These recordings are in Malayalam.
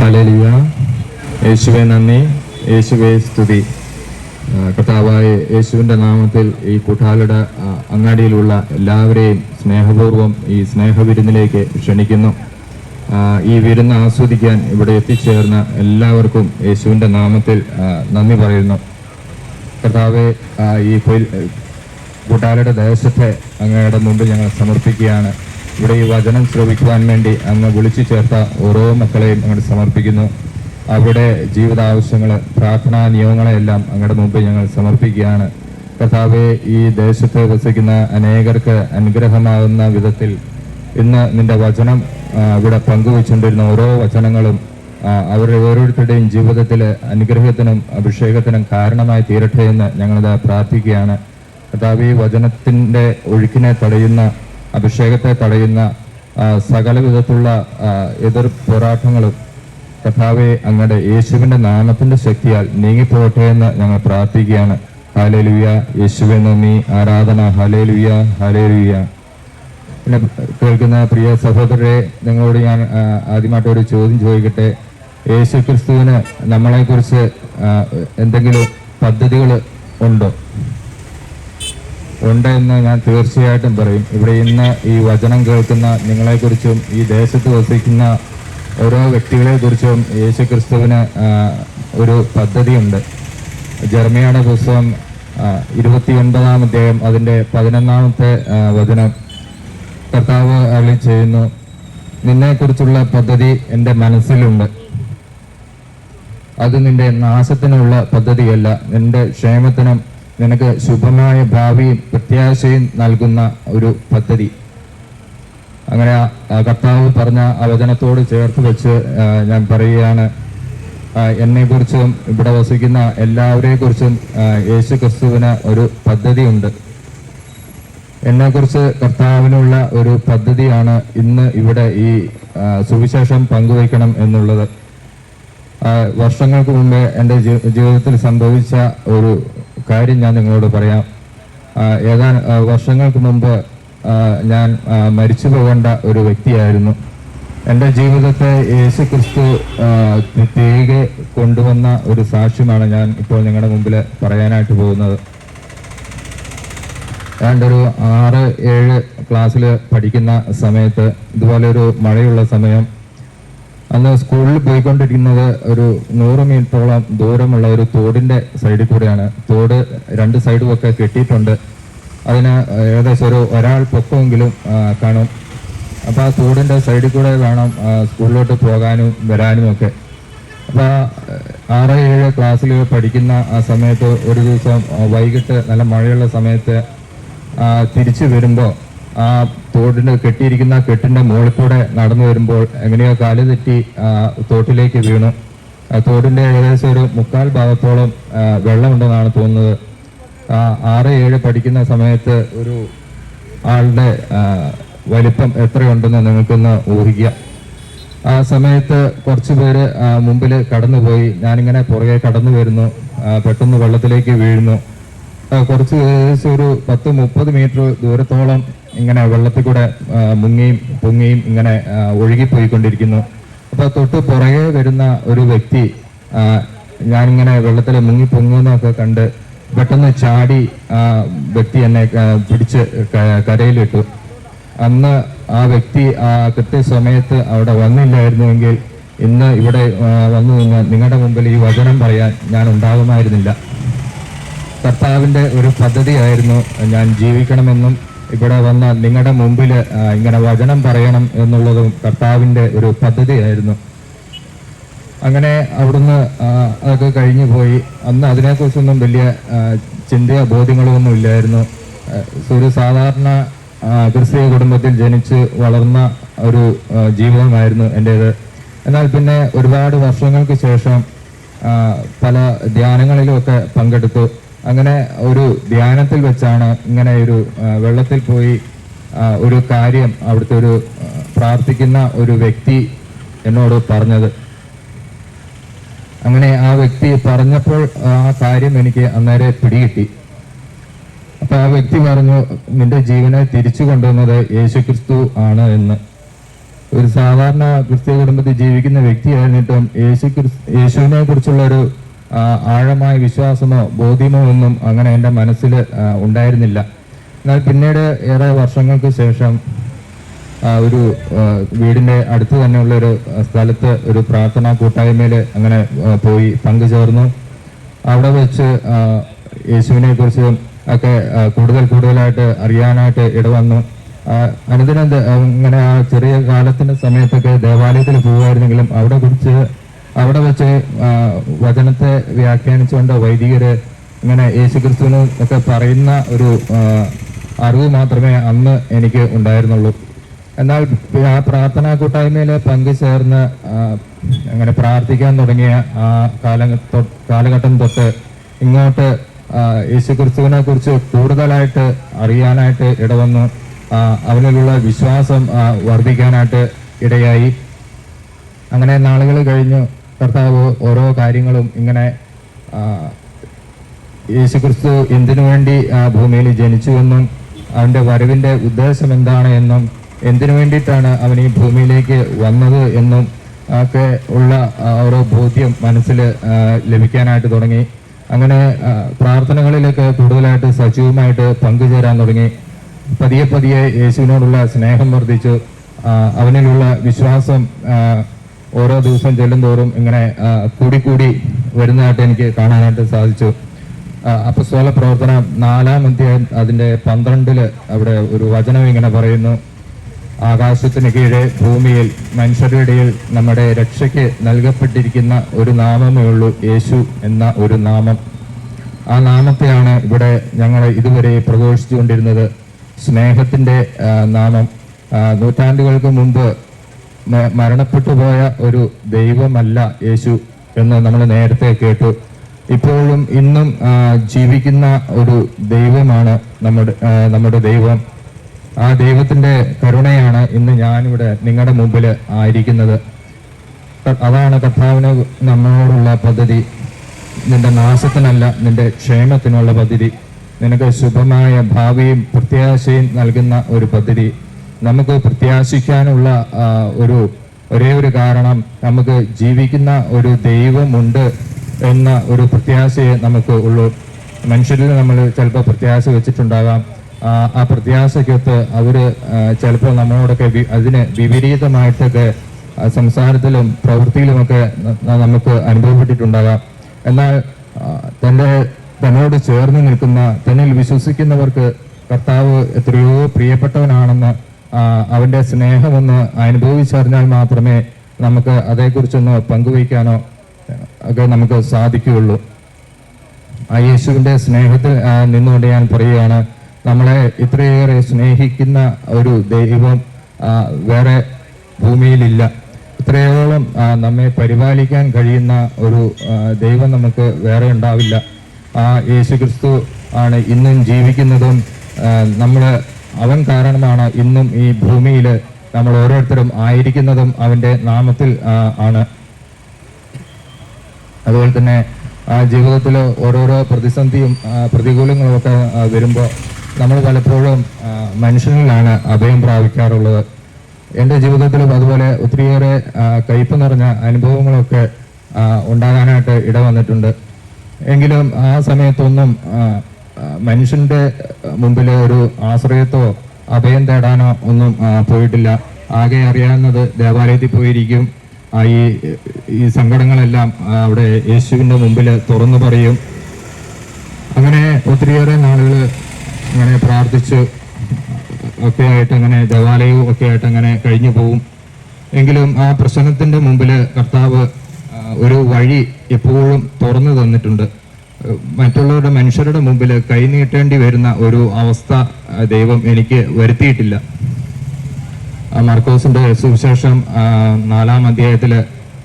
ഹല്ലേലൂയ. യേശുവെ നന്ദി. യേശുവെ സ്തുതി. കർത്താവായ യേശുവിന്റെ നാമത്തിൽ ഈ കുട്ടാലയുടെ അങ്ങാടിയിലുള്ള എല്ലാവരെയും സ്നേഹപൂർവം ഈ സ്നേഹവിരുന്നിലേക്ക് ക്ഷണിക്കുന്നു. ഈ വിരുന്ന് ആസ്വദിക്കാൻ ഇവിടെ എത്തിച്ചേർന്ന എല്ലാവർക്കും യേശുവിന്റെ നാമത്തിൽ നന്ദി പറയുന്നു. കർത്താവെ ഈ കൂട്ടാലയുടെ ദേശത്തെ അങ്ങയുടെ മുമ്പിൽ ഞങ്ങൾ സമർപ്പിക്കുകയാണ്. ഇവിടെ ഈ വചനം ശ്രവിക്കുവാൻ വേണ്ടി അങ്ങ് വിളിച്ചു ചേർത്ത ഓരോ മക്കളെയും അങ്ങോട്ട് സമർപ്പിക്കുന്നു. അവരുടെ ജീവിതാവശ്യങ്ങൾ പ്രാർത്ഥനാ നിയമങ്ങളെല്ലാം അങ്ങയുടെ മുമ്പ് ഞങ്ങൾ സമർപ്പിക്കുകയാണ്. കർത്താവെ ഈ ദേശത്ത് വസിക്കുന്ന അനേകർക്ക് അനുഗ്രഹമാകുന്ന വിധത്തിൽ ഇന്ന് നിന്റെ വചനം ഇവിടെ പങ്കുവച്ചുകൊണ്ടിരുന്ന ഓരോ വചനങ്ങളും അവരുടെ ഓരോരുത്തരുടെയും ജീവിതത്തിൽ അനുഗ്രഹത്തിനും അഭിഷേകത്തിനും കാരണമായി തീരട്ടെ എന്ന് ഞങ്ങളിത് പ്രാർത്ഥിക്കുകയാണ്. കർത്താവ് ഈ വചനത്തിന്റെ ഒഴുക്കിനെ തടയുന്ന അഭിഷേകത്തെ തടയുന്ന ആ, സകല വിധത്തിലുള്ള എതിർ പോരാട്ടങ്ങളും കഥാവെ അങ്ങയുടെ യേശുവിന്റെ നാമത്തിന്റെ ശക്തിയാൽ നീങ്ങിപ്പോട്ടെ എന്ന് ഞങ്ങൾ പ്രാർത്ഥിക്കുകയാണ്. ഹാലേലുയ യേശുവെ നന്ദി. ആരാധന. ഹാലേലുയ ഹാലേലുയ പിന്നെ കേൾക്കുന്ന പ്രിയ സഹോദരരെ നിങ്ങളോട് ഞാൻ ആദ്യമായിട്ട് ഒരു ചോദ്യം ചോദിക്കട്ടെ. യേശു ക്രിസ്തുവിന് നമ്മളെക്കുറിച്ച് എന്തെങ്കിലും പദ്ധതികൾ ഉണ്ടോ? ഉണ്ട് എന്ന് ഞാൻ തീർച്ചയായിട്ടും പറയും. ഇവിടെ ഇന്ന് ഈ വചനം കേൾക്കുന്ന നിങ്ങളെക്കുറിച്ചും ഈ ദേശത്ത് വസിക്കുന്ന ഓരോ വ്യക്തികളെക്കുറിച്ചും യേശു ക്രിസ്തുവിന് ഒരു പദ്ധതിയുണ്ട്. ജർമ്മയുടെ പുസ്തകം ഇരുപത്തി ഒൻപതാം അധ്യായം അതിന്റെ പതിനൊന്നാമത്തെ വചനം. കർത്താവ് അരളി ചെയ്യുന്നു നിന്നെക്കുറിച്ചുള്ള പദ്ധതി എന്റെ മനസ്സിലുണ്ട്. അത് നിന്റെ നാശത്തിനുള്ള പദ്ധതിയല്ല. നിന്റെ ക്ഷേമത്തിനും നിനക്ക് ശുഭമായ ഭാവിയും പ്രത്യാശയും നൽകുന്ന ഒരു പദ്ധതി. അങ്ങനെ കർത്താവ് പറഞ്ഞ ആ വചനത്തോട് ചേർത്ത് വെച്ച് ഞാൻ പറയുകയാണ്. എന്നെ കുറിച്ചും ഇവിടെ വസിക്കുന്ന എല്ലാവരെക്കുറിച്ചും യേശു ക്രിസ്തുവിന് ഒരു പദ്ധതിയുണ്ട്. എന്നെക്കുറിച്ച് കർത്താവിനുള്ള ഒരു പദ്ധതിയാണ് ഇന്ന് ഇവിടെ ഈ സുവിശേഷം പങ്കുവയ്ക്കണം എന്നുള്ളത്. വർഷങ്ങൾക്ക് മുമ്പേ എന്റെ ജീവിതത്തിൽ സംഭവിച്ച ഒരു കാര്യം ഞാൻ നിങ്ങളോട് പറയാം. ഏതാനും വർഷങ്ങൾക്ക് മുമ്പ് ഞാൻ മരിച്ചു പോകേണ്ട ഒരു വ്യക്തിയായിരുന്നു. എന്റെ ജീവിതത്തെ യേശു ക്രിസ്തു തിരികെ കൊണ്ടുവന്ന ഒരു സാക്ഷ്യമാണ് ഞാൻ ഇപ്പോൾ നിങ്ങളുടെ മുമ്പിൽ പറയാനായിട്ട് പോകുന്നത്. ഏതാണ്ടൊരു ആറ് ഏഴ് ക്ലാസ്സിൽ പഠിക്കുന്ന സമയത്ത് ഇതുപോലെ ഒരു മഴയുള്ള സമയം അന്ന് സ്കൂളിൽ പോയിക്കൊണ്ടിരിക്കുന്നത് ഒരു നൂറ് മീറ്ററോളം ദൂരമുള്ള ഒരു തോടിന്റെ സൈഡിൽ കൂടെയാണ്. തോട് രണ്ട് സൈഡും ഒക്കെ കെട്ടിയിട്ടുണ്ട്. അതിന് ഏകദേശം ഒരു ഒരാൾ പൊക്കമെങ്കിലും കാണും. അപ്പോൾ ആ തോടിന്റെ സൈഡിൽ കൂടെ വേണം സ്കൂളിലോട്ട് പോകാനും വരാനും ഒക്കെ. അപ്പോൾ ആറ് ഏഴ് ക്ലാസ്സിൽ പഠിക്കുന്ന ആ സമയത്ത് ഒരു ദിവസം വൈകിട്ട് നല്ല മഴയുള്ള സമയത്ത് തിരിച്ചു വരുമ്പോൾ ആ തോടിന് കെട്ടിയിരിക്കുന്ന കെട്ടിന്റെ മുകളിൽ കൂടെ നടന്നു വരുമ്പോൾ എങ്ങനെയോ കാൽ തെറ്റി തോട്ടിലേക്ക് വീണു. തോടിന്റെ ഏകദേശം ഒരു മുക്കാൽ ഭാഗത്തോളം വെള്ളമുണ്ടെന്നാണ് തോന്നുന്നത്. ആറ് ഏഴ് പഠിക്കുന്ന സമയത്ത് ഒരു ആളുടെ വലിപ്പം എത്രയുണ്ടെന്ന് നിങ്ങൾക്കൊന്ന് ഊഹിക്കുക ആ സമയത്ത് കുറച്ച് പേര് മുമ്പിൽ കടന്നുപോയി. ഞാനിങ്ങനെ പുറകെ കടന്നു വരുന്നു. പെട്ടെന്ന് വെള്ളത്തിലേക്ക് വീഴുന്നു. കുറച്ച് ഏകദേശം ഒരു പത്ത് മുപ്പത് മീറ്റർ ദൂരത്തോളം ഇങ്ങനെ വെള്ളത്തിൽ കൂടെ മുങ്ങിയും പൊങ്ങിയും ഇങ്ങനെ ഒഴുകിപ്പോയിക്കൊണ്ടിരിക്കുന്നു. അപ്പൊ തൊട്ട് പുറകെ വരുന്ന ഒരു വ്യക്തി ഞാനിങ്ങനെ വെള്ളത്തിൽ മുങ്ങി പൊങ്ങുന്നൊക്കെ കണ്ട് പെട്ടെന്ന് ചാടി ആ വ്യക്തി എന്നെ പിടിച്ച് കരയിലിട്ടു. അന്ന് ആ വ്യക്തി ആ കൃത്യസമയത്ത് അവിടെ വന്നില്ലായിരുന്നുവെങ്കിൽ ഇന്ന് ഇവിടെ വന്നു നിന്ന് നിങ്ങളുടെ മുമ്പിൽ ഈ വചനം പറയാൻ ഞാൻ ഉണ്ടാകുമായിരുന്നില്ല. കർത്താവിന്റെ ഒരു പദ്ധതിയായിരുന്നു ഞാൻ ജീവിക്കണമെന്നും ഇവിടെ വന്ന നിങ്ങളുടെ മുമ്പിൽ ഇങ്ങനെ വചനം പറയണം എന്നുള്ളതും കർത്താവിന്റെ ഒരു പദ്ധതിയായിരുന്നു. അങ്ങനെ അവിടുന്ന് അത് കഴിഞ്ഞു പോയി. അന്ന് അതിനെക്കുറിച്ചൊന്നും വലിയ ചിന്തയോ ബോധ്യങ്ങളോ ഒന്നും ഇല്ലായിരുന്നു. ഒരു സാധാരണ ക്രിസ്തീയ കുടുംബത്തിൽ ജനിച്ച് വളർന്ന ഒരു ജീവിതമായിരുന്നു എന്റേത്. എന്നാൽ പിന്നെ ഒരുപാട് വർഷങ്ങൾക്ക് ശേഷം പല ധ്യാനങ്ങളിലുമൊക്കെ പങ്കെടുത്തു. അങ്ങനെ ഒരു ധ്യാനത്തിൽ വെച്ചാണ് ഇങ്ങനെ ഒരു വെള്ളത്തിൽ പോയി ഒരു കാര്യം അവിടുത്തെ ഒരു പ്രാർത്ഥിക്കുന്ന ഒരു വ്യക്തി എന്നോട് പറഞ്ഞത്. അങ്ങനെ ആ വ്യക്തി പറഞ്ഞപ്പോൾ ആ കാര്യം എനിക്ക് അന്നേരെ പിടികിട്ടി. അപ്പൊ ആ വ്യക്തി പറഞ്ഞു നിന്റെ ജീവനെ തിരിച്ചു കൊണ്ടുവന്നത് യേശു ക്രിസ്തു ആണ് എന്ന്. ഒരു സാധാരണ ക്രിസ്ത്യ കുടുംബത്തിൽ ജീവിക്കുന്ന വ്യക്തിയായിരുന്നിട്ടും യേശു ക്രിസ്- യേശുവിനെ കുറിച്ചുള്ള ഒരു ആഴമായ വിശ്വാസമോ ബോധ്യമോ ഒന്നും അങ്ങനെ എന്റെ മനസ്സിൽ ഉണ്ടായിരുന്നില്ല. എന്നാൽ പിന്നീട് ഏറെ വർഷങ്ങൾക്ക് ശേഷം ഒരു വീടിന്റെ അടുത്ത് തന്നെയുള്ള ഒരു ആ, സ്ഥലത്ത് ഒരു പ്രാർത്ഥനാ കൂട്ടായ്മയിൽ അങ്ങനെ പോയി പങ്കുചേർന്നു. അവിടെ വെച്ച് യേശുവിനെ കുറിച്ചും ഒക്കെ കൂടുതൽ കൂടുതലായിട്ട് അറിയാനായിട്ട് ഇടവന്നു. അനുദിനം ഇങ്ങനെ ആ ചെറിയ കാലത്തിന്റെ സമയത്തൊക്കെ ദേവാലയത്തിൽ പോകുമായിരുന്നെങ്കിലും അവിടെ കുറിച്ച് അവിടെ വെച്ച് വചനത്തെ വ്യാഖ്യാനിച്ചുകൊണ്ട് വൈദികര് ഇങ്ങനെ യേശു ക്രിസ്തുവിന് ഒക്കെ പറയുന്ന ഒരു അറിവ് മാത്രമേ അന്ന് എനിക്ക് ഉണ്ടായിരുന്നുള്ളൂ. എന്നാൽ ആ പ്രാർത്ഥനാ കൂട്ടായ്മയിൽ പങ്കുചേർന്ന് അങ്ങനെ പ്രാർത്ഥിക്കാൻ തുടങ്ങിയ ആ കാല കാലഘട്ടം തൊട്ട് ഇങ്ങോട്ട് യേശു ക്രിസ്തുവിനെ കുറിച്ച് കൂടുതലായിട്ട് അറിയാനായിട്ട് ഇടവന്നു. അവനിലുള്ള വിശ്വാസം വർദ്ധിക്കാനായിട്ട് ഇടയായി. അങ്ങനെ നാളുകൾ കഴിഞ്ഞു. കർത്താവ് ഓരോ കാര്യങ്ങളും ഇങ്ങനെ യേശുക്രിസ്തു എന്തിനു വേണ്ടി ഭൂമിയിൽ ജനിച്ചുവെന്നും അവന്റെ വരവിന്റെ ഉദ്ദേശം എന്താണ് എന്നും എന്തിനു വേണ്ടിയിട്ടാണ് അവൻ ഈ ഭൂമിയിലേക്ക് വന്നത് എന്നും ഒക്കെ ഉള്ള ഓരോ ബോധ്യം മനസ്സിൽ ലഭിക്കാനായിട്ട് തുടങ്ങി. അങ്ങനെ പ്രാർത്ഥനകളിലൊക്കെ കൂടുതലായിട്ട് സജീവമായിട്ട് പങ്കുചേരാൻ തുടങ്ങി. പതിയെ പതിയെ യേശുവിനോടുള്ള സ്നേഹം വർദ്ധിച്ചു. അവനിലുള്ള വിശ്വാസം ഓരോ ദിവസം ചെല്ലുന്തോറും ഇങ്ങനെ കൂടി കൂടി വരുന്നതായിട്ട് എനിക്ക് കാണാനായിട്ട് സാധിച്ചു. അപ്പൊ അപ്പസ്തോല പ്രവർത്തനം നാലാം അധ്യായം അതിന്റെ പന്ത്രണ്ടിൽ അവിടെ ഒരു വചനം ഇങ്ങനെ പറയുന്നു. ആകാശത്തിന് കീഴെ ഭൂമിയിൽ മനുഷ്യരുടെ ഇടയിൽ നമ്മുടെ രക്ഷയ്ക്ക് നൽകപ്പെട്ടിരിക്കുന്ന ഒരു നാമമേ ഉള്ളൂ യേശു എന്ന ഒരു നാമം. ആ നാമത്തെയാണ് ഇവിടെ ഞങ്ങൾ ഇതുവരെ പ്രഘോഷിച്ചുകൊണ്ടിരുന്നത്. സ്നേഹത്തിന്റെ നാമം. നൂറ്റാണ്ടുകൾക്ക് മുമ്പ് മരണപ്പെട്ടു പോയ ഒരു ദൈവമല്ല യേശു എന്ന് നമ്മൾ നേരത്തെ കേട്ടു. ഇപ്പോഴും ഇന്നും ജീവിക്കുന്ന ഒരു ദൈവമാണ് നമ്മുടെ നമ്മുടെ ദൈവം. ആ ദൈവത്തിന്റെ കരുണയാണ് ഇന്ന് ഞാനിവിടെ നിങ്ങളുടെ മുമ്പിൽ ആയിരിക്കുന്നത്. അതാണ് കർത്താവിന് നമ്മളോടുള്ള പദ്ധതി. നിന്റെ നാശത്തിനല്ല നിന്റെ ക്ഷേമത്തിനുള്ള പദ്ധതി. നിനക്ക് ശുഭമായ ഭാവിയും പ്രത്യാശയും നൽകുന്ന ഒരു പദ്ധതി. നമുക്ക് പ്രത്യാശിക്കാനുള്ള ഒരു ഒരേ ഒരു കാരണം നമുക്ക് ജീവിക്കുന്ന ഒരു ദൈവമുണ്ട് എന്ന ഒരു പ്രത്യാശയെ നമുക്ക് ഉള്ളൂ. മനുഷ്യരിൽ നമ്മൾ ചിലപ്പോൾ പ്രത്യാശ വെച്ചിട്ടുണ്ടാകാം. ആ, പ്രത്യാശയ്ക്കൊത്ത് അവർ ചിലപ്പോൾ നമ്മളോടൊക്കെ അതിന് വിപരീതമായിട്ടൊക്കെ സംസാരത്തിലും പ്രവൃത്തിയിലുമൊക്കെ നമുക്ക് അനുഭവപ്പെട്ടിട്ടുണ്ടാകാം. എന്നാൽ തന്റെ തന്നോട് ചേർന്ന് നിൽക്കുന്ന തന്നിൽ വിശ്വസിക്കുന്നവർക്ക് കർത്താവ് എത്രയോ പ്രിയപ്പെട്ടവനാണെന്ന് ആ, അവന്റെ സ്നേഹമൊന്ന് അനുഭവിച്ചറിഞ്ഞാൽ മാത്രമേ നമുക്ക് അതേക്കുറിച്ചൊന്ന് പങ്കുവയ്ക്കാനോ ഒക്കെ നമുക്ക് സാധിക്കുകയുള്ളൂ. ആ യേശുവിന്റെ സ്നേഹത്തിൽ നിന്നുകൊണ്ട് ഞാൻ പറയുകയാണ് നമ്മളെ ഇത്രയേറെ സ്നേഹിക്കുന്ന ഒരു ദൈവം വേറെ ഭൂമിയിലില്ല. ഇത്രയോളം നമ്മെ പരിപാലിക്കാൻ കഴിയുന്ന ഒരു ദൈവം നമുക്ക് വേറെ ഉണ്ടാവില്ല. ആ യേശു ക്രിസ്തു ആണ് ഇന്നും ജീവിക്കുന്നതും ആ, നമ്മൾ അവൻ കാരണമാണ് ഇന്നും ഈ ഭൂമിയിൽ നമ്മൾ ഓരോരുത്തരും ആയിരിക്കുന്നതും അവന്റെ നാമത്തിൽ ആണ്. അതുപോലെ തന്നെ ജീവിതത്തിൽ ഓരോരോ പ്രതിസന്ധിയും പ്രതികൂലങ്ങളുമൊക്കെ വരുമ്പോൾ നമ്മൾ പലപ്പോഴും മനുഷ്യനിലാണ് അഭയം പ്രാപിക്കാറുള്ളത്. എന്റെ ജീവിതത്തിലും അതുപോലെ ഒത്തിരിയേറെ കയ്പ് നിറഞ്ഞ അനുഭവങ്ങളൊക്കെ ഉണ്ടാകാനായിട്ട് ഇടവന്നിട്ടുണ്ട്. എങ്കിലും ആ സമയത്തൊന്നും മനുഷ്യന്റെ മുമ്പിൽ ഒരു ആശ്രയത്തോ അഭയം തേടാനോ ഒന്നും പോയിട്ടില്ല. ആകെ അറിയാവുന്നത് ദേവാലയത്തിൽ പോയിരിക്കും. ഈ ഈ സങ്കടങ്ങളെല്ലാം അവിടെ യേശുവിന്റെ മുമ്പിൽ തുറന്നു പറയും. അങ്ങനെ ഒത്തിരിയേറെ നാളുകൾ അങ്ങനെ പ്രാർത്ഥിച്ച് ഒക്കെ ആയിട്ട് അങ്ങനെ ദേവാലയവും ഒക്കെ ആയിട്ട് അങ്ങനെ കഴിഞ്ഞു പോകും എങ്കിലും ആ പ്രശ്നത്തിന്റെ മുമ്പിൽ കർത്താവ് ഒരു വഴി എപ്പോഴും തുറന്നു തന്നിട്ടുണ്ട്. മറ്റുള്ളവരുടെ മനുഷ്യരുടെ മുമ്പിൽ കൈനീട്ടേണ്ടി വരുന്ന ഒരു അവസ്ഥ ദൈവം എനിക്ക് വരുത്തിയിട്ടില്ല. മർക്കോസിന്റെ സുവിശേഷം നാലാം അധ്യായത്തിൽ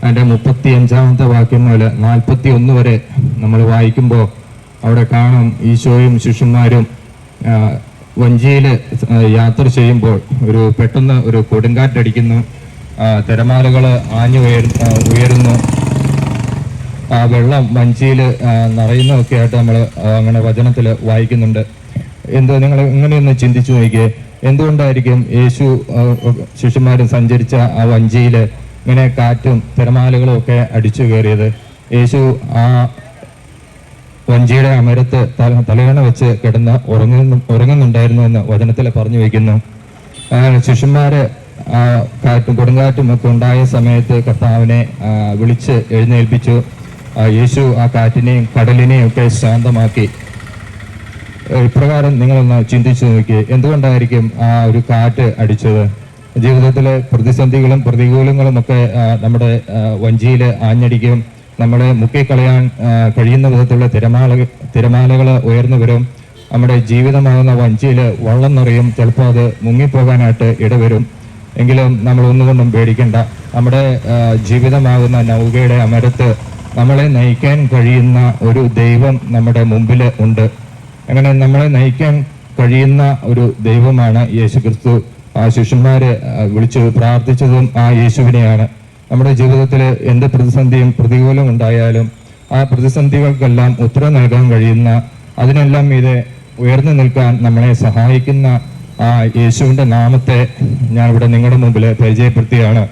അതിന്റെ മുപ്പത്തി അഞ്ചാമത്തെ വാക്യം മുതൽ നാൽപ്പത്തി ഒന്ന് വരെ നമ്മൾ വായിക്കുമ്പോൾ അവിടെ കാണും ഈശോയും ശിഷ്യന്മാരും വഞ്ചിയിൽ യാത്ര ചെയ്യുമ്പോൾ ഒരു പെട്ടെന്ന് ഒരു കൊടുങ്കാറ്റടിക്കുന്നു തിരമാലകൾ ആഞ്ഞു ഉയരുന്നു. ആ വെള്ളം വഞ്ചിയിൽ നിറയുന്നതൊക്കെ ആയിട്ട് നമ്മൾ അങ്ങനെ വചനത്തിൽ വായിക്കുന്നുണ്ട്. എന്ത് നിങ്ങൾ ഇങ്ങനെയൊന്ന് ചിന്തിച്ചു നോക്കിയേ? എന്തുകൊണ്ടായിരിക്കും യേശു ശിഷ്യന്മാരും സഞ്ചരിച്ച ആ വഞ്ചിയിൽ ഇങ്ങനെ കാറ്റും തിരമാലകളും ഒക്കെ അടിച്ചു കയറിയത്? യേശു ആ വഞ്ചിയുടെ അമരത്ത് തല തലയണ വെച്ച് കിടന്ന് ഉറങ്ങുന്നു ഉറങ്ങുന്നുണ്ടായിരുന്നു എന്ന് വചനത്തിൽ പറഞ്ഞു വയ്ക്കുന്നു ശിഷ്യന്മാര് കാറ്റും കൊടുങ്കാറ്റും ഒക്കെ ഉണ്ടായ സമയത്ത് കർത്താവിനെ വിളിച്ച് എഴുന്നേൽപ്പിച്ചു. യേശു ആ കാറ്റിനെയും കടലിനെയും ഒക്കെ ശാന്തമാക്കി. ഇപ്രകാരം നിങ്ങളൊന്ന് ചിന്തിച്ചു നോക്കി എന്തുകൊണ്ടായിരിക്കും ആ ഒരു കാറ്റ് അടിച്ചത്? ജീവിതത്തിലെ പ്രതിസന്ധികളും പ്രതികൂലങ്ങളും ഒക്കെ നമ്മുടെ വഞ്ചിയിൽ ആഞ്ഞടിക്കും. നമ്മളെ മുക്കിക്കളയാൻ കഴിയുന്ന വിധത്തിലുള്ള തിരമാല തിരമാലകൾ ഉയർന്നു വരും. നമ്മുടെ ജീവിതമാകുന്ന വഞ്ചിയിൽ വള്ളം നിറയും. ചിലപ്പോൾ അത് മുങ്ങിപ്പോകാനായിട്ട് ഇടവരും. എങ്കിലും നമ്മൾ ഒന്നുകൊണ്ടും പേടിക്കേണ്ട. നമ്മുടെ ജീവിതമാകുന്ന നൗകയുടെ അമരത്ത് നമ്മളെ നയിക്കാൻ കഴിയുന്ന ഒരു ദൈവം നമ്മുടെ മുമ്പിൽ ഉണ്ട്. അങ്ങനെ നമ്മളെ നയിക്കാൻ കഴിയുന്ന ഒരു ദൈവമാണ് യേശു ക്രിസ്തു ആ ശിഷ്യന്മാരെ വിളിച്ച് പ്രാർത്ഥിച്ചതും ആ യേശുവിനെയാണ്. നമ്മുടെ ജീവിതത്തിൽ എന്ത് പ്രതിസന്ധിയും പ്രതികൂലം ഉണ്ടായാലും ആ പ്രതിസന്ധികൾക്കെല്ലാം ഉത്തരം നൽകാൻ കഴിയുന്ന അതിനെല്ലാം ഇത് ഉയർന്നു നിൽക്കാൻ നമ്മളെ സഹായിക്കുന്ന ആ യേശുവിന്റെ നാമത്തെ ഞാനിവിടെ നിങ്ങളുടെ മുമ്പിൽ പരിചയപ്പെടുത്തിയാണ്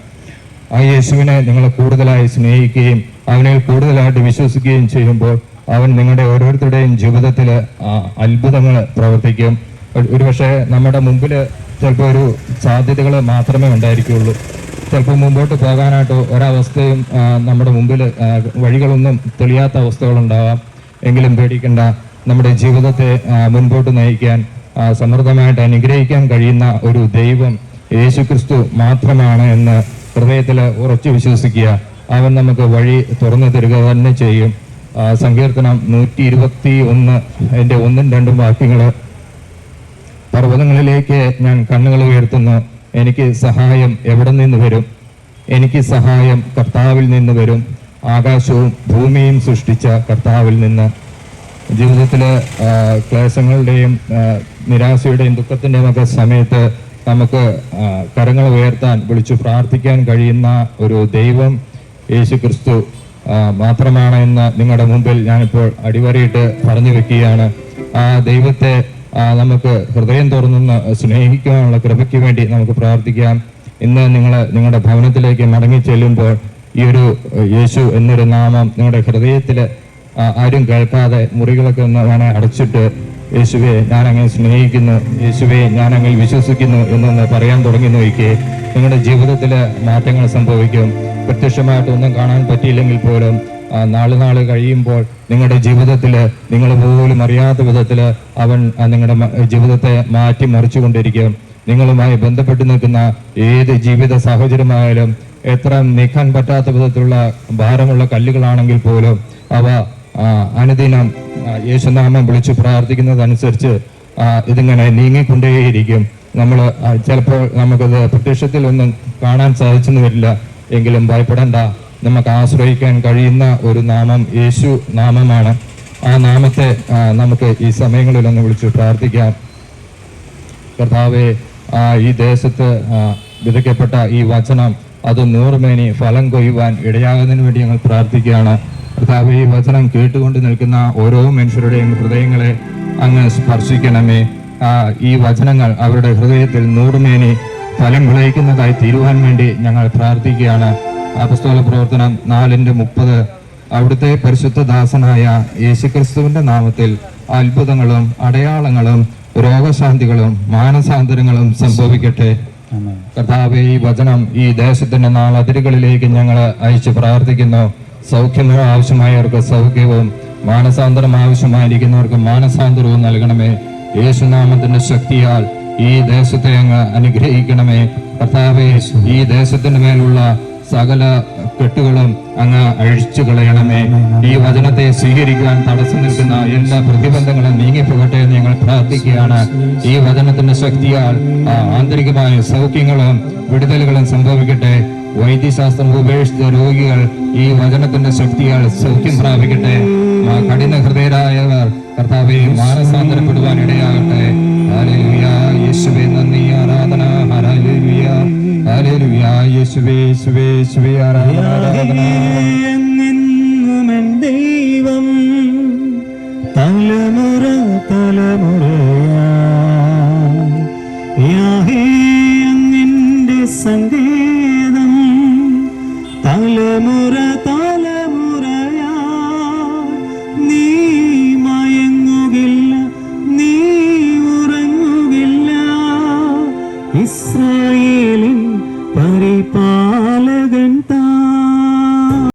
ആ യേശുവിനെ നിങ്ങൾ കൂടുതലായി സ്നേഹിക്കുകയും അവനെ കൂടുതലായിട്ട് വിശ്വസിക്കുകയും ചെയ്യുമ്പോൾ അവൻ നിങ്ങളുടെ ഓരോരുത്തരുടെയും ജീവിതത്തിൽ അത്ഭുതങ്ങൾ പ്രവർത്തിക്കും. ഒരു- ഒരുപക്ഷെ നമ്മുടെ മുമ്പിൽ ചിലപ്പോൾ ഒരു സാധ്യതകൾ മാത്രമേ ഉണ്ടായിരിക്കുകയുള്ളൂ. ചിലപ്പോൾ മുമ്പോട്ട് പോകാനായിട്ട് ഒരവസ്ഥയും നമ്മുടെ മുമ്പിൽ വഴികളൊന്നും തെളിയാത്ത അവസ്ഥകളുണ്ടാവാം. എങ്കിലും പേടിക്കേണ്ട നമ്മുടെ ജീവിതത്തെ മുൻപോട്ട് നയിക്കാൻ സമൃദ്ധമായിട്ട് അനുഗ്രഹിക്കാൻ കഴിയുന്ന ഒരു ദൈവം യേശുക്രിസ്തു മാത്രമാണ് എന്ന് ഹൃദയത്തിൽ ഉറച്ചു വിശ്വസിക്കുക. അവൻ നമുക്ക് വഴി തുറന്നു തരിക തന്നെ ചെയ്യും. സങ്കീർത്തനം നൂറ്റി ഇരുപത്തി ഒന്ന് എന്റെ ഒന്നും രണ്ടും വാക്യങ്ങൾ പർവതങ്ങളിലേക്ക് ഞാൻ കണ്ണുകൾ ഉയർത്തുന്നു. എനിക്ക് സഹായം എവിടെ നിന്ന് വരും? എനിക്ക് സഹായം കർത്താവിൽ നിന്ന് വരും. ആകാശവും ഭൂമിയും സൃഷ്ടിച്ച കർത്താവിൽ നിന്ന്. ജീവിതത്തിൽ ക്ലേശങ്ങളുടെയും നിരാശയുടെയും ദുഃഖത്തിന്റെയും ഒക്കെ സമയത്ത് നമുക്ക് കരങ്ങൾ ഉയർത്താൻ വിളിച്ചു പ്രാർത്ഥിക്കാൻ കഴിയുന്ന ഒരു ദൈവം യേശു ക്രിസ്തു മാത്രമാണ് എന്ന് നിങ്ങളുടെ മുമ്പിൽ ഞാനിപ്പോൾ അടിവരയിട്ട് പറഞ്ഞു വെക്കുകയാണ്. ആ ദൈവത്തെ നമുക്ക് ഹൃദയം തുറന്നൊന്ന് സ്നേഹിക്കുവാനുള്ള കൃപയ്ക്ക് വേണ്ടി നമുക്ക് പ്രാർത്ഥിക്കാം. ഇന്ന് നിങ്ങൾ നിങ്ങളുടെ ഭവനത്തിലേക്ക് മടങ്ങി ചെല്ലുമ്പോൾ ഈ ഒരു യേശു എന്നൊരു നാമം നിങ്ങളുടെ ഹൃദയത്തിൽ ആരും കേൾക്കാതെ മുറികളൊക്കെ ഒന്ന് വേണേ അടച്ചിട്ട് യേശുവെ ഞാൻ അങ്ങനെ സ്നേഹിക്കുന്നു. യേശുവെ ഞാൻ വിശ്വസിക്കുന്നു എന്നൊന്ന് പറയാൻ തുടങ്ങി നോക്കിയേ നിങ്ങളുടെ ജീവിതത്തിൽ മാറ്റങ്ങൾ സംഭവിക്കും. പ്രത്യക്ഷമായിട്ടൊന്നും കാണാൻ പറ്റിയില്ലെങ്കിൽ പോലും നാൾ നാൾ കഴിയുമ്പോൾ നിങ്ങളുടെ ജീവിതത്തിൽ നിങ്ങൾ പോലും അറിയാത്ത വിധത്തിൽ അവൻ നിങ്ങളുടെ ജീവിതത്തെ മാറ്റി മറിച്ചുകൊണ്ടിരിക്കും. നിങ്ങളുമായി ബന്ധപ്പെട്ട് നിൽക്കുന്ന ഏത് ജീവിത സാഹചര്യമായാലും എത്ര നീക്കാൻ പറ്റാത്ത വിധത്തിലുള്ള ഭാരമുള്ള കല്ലുകളാണെങ്കിൽ പോലും അവ അനുദിനം യേശുനാമം വിളിച്ച് പ്രാർത്ഥിക്കുന്നതനുസരിച്ച് ഇതിങ്ങനെ നീങ്ങിക്കൊണ്ടേയിരിക്കും. നമ്മൾ ചിലപ്പോൾ നമുക്കത് പ്രത്യക്ഷത്തിൽ ഒന്നും കാണാൻ സാധിച്ചെന്ന് വരില്ല. എങ്കിലും ഭയപ്പെടേണ്ട. നമുക്ക് ആശ്രയിക്കാൻ കഴിയുന്ന ഒരു നാമം യേശു നാമമാണ്. ആ നാമത്തെ നമുക്ക് ഈ സമയങ്ങളിൽ ഒന്ന് വിളിച്ചു പ്രാർത്ഥിക്കാം. കർത്താവെ ഈ ദേശത്ത് വിതയ്ക്കപ്പെട്ട ഈ വചനം അത് നൂറുമേനി ഫലം കൊയ്യുവാൻ ഇടയാകുന്നതിന് വേണ്ടി ഞങ്ങൾ പ്രാർത്ഥിക്കുകയാണ്. കർത്താവെ ഈ വചനം കേട്ടുകൊണ്ട് നിൽക്കുന്ന ഓരോ മനുഷ്യരുടെയും ഹൃദയങ്ങളെ അങ്ങ് സ്പർശിക്കണമേ. ഈ വചനങ്ങൾ അവരുടെ ഹൃദയത്തിൽ നൂറുമേനി ഫലം വിളയിക്കുന്നതായി തീരുവാൻ വേണ്ടി ഞങ്ങൾ പ്രാർത്ഥിക്കുകയാണ്. അപസ്തോല പ്രവർത്തനം നാലിന്റെ മുപ്പത്. അവിടുത്തെ പരിശുദ്ധ ദാസനായ യേശുക്രിസ്തുവിന്റെ നാമത്തിൽ അത്ഭുതങ്ങളും അടയാളങ്ങളും രോഗശാന്തികളും മാനസാന്തരങ്ങളും സംഭവിക്കട്ടെ. കർത്താവെ ഈ വചനം ഈ ദേശത്തിന്റെ നാളതിരുകളിലേക്ക് ഞങ്ങൾ അയച്ചു പ്രാർത്ഥിക്കുന്നു. സൗഖ്യം ആവശ്യമായവർക്ക് സൗഖ്യവും മാനസാന്തരം ആവശ്യമായിരിക്കുന്നവർക്ക് മാനസാന്തരവും നൽകണമേ. യേശുനാമത്തിന്റെ ശക്തിയാൽ ഈ ദേശത്തെ അങ്ങ് അനുഗ്രഹിക്കണമേ. കർത്താവെ ഈ ദേശത്തിന്റെ മേലുള്ള സകല കെട്ടുകളും അങ്ങ് അഴിച്ചു കളയണമേ. ഈ വചനത്തെ സ്വീകരിക്കാൻ തടസ്സം നിൽക്കുന്ന എല്ലാ പ്രതിബന്ധങ്ങളും നീങ്ങിപ്പോകട്ടെ എന്ന് ഞങ്ങൾ പ്രാർത്ഥിക്കുകയാണ്. ഈ വചനത്തിന്റെ ശക്തിയാൽ ആന്തരികമായ സൗഖ്യങ്ങളും വിടുതലുകളും സംഭവിക്കട്ടെ. വൈദ്യശാസ്ത്രം ഉപേക്ഷിച്ച രോഗികൾ ഈ വചനത്തിന്റെ ശക്തിയാൽ സൗഖ്യം പ്രാപിക്കട്ടെ. കഠിന ഹൃദയരായവർ കർത്താവെ മാനസാന്തരപ്പെടുവാൻ ഇടയാകട്ടെ യേശുവേ നന്ദി ആരാധന ഹല്ലേലൂയ. ഹല്ലേലൂയ യേശുവേ യേശുവേ യേശുവേ ആരാധന ആരാധന.